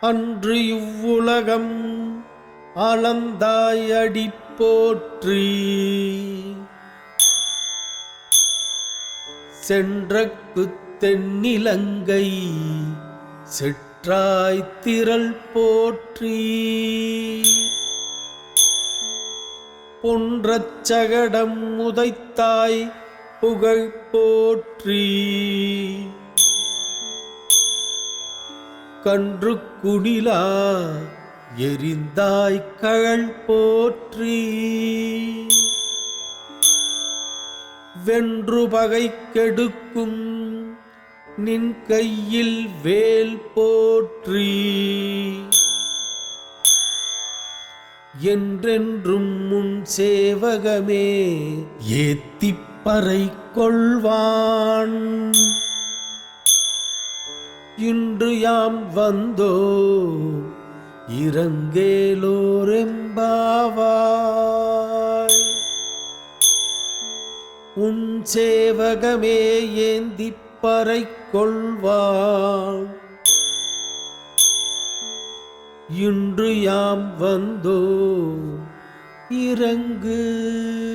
அன்று இவ்வுலகம் அளந்தாயடி போற்றி சென்ற தென்னிலங்கை செற்றாய் திரள் போற்றி. பொன்றச் சகடம் உதைத்தாய் புகழ் போற்றி. கன்று குடிலா எரிந்தாய் கழல் போற்றி. வென்று பகை கெடுக்கும் நின் கையில் வேல் போற்றி. என்றென்றும் முன் சேவகமே ஏத்திப்பறை கொள்வான். இன்று யாம் வந்தோ இறங்கேலோரெம்பாவாய். உன் சேவகமே ஏந்திப் பறை கொள்வான் இன்று யாம் வந்தோ இறங்கு.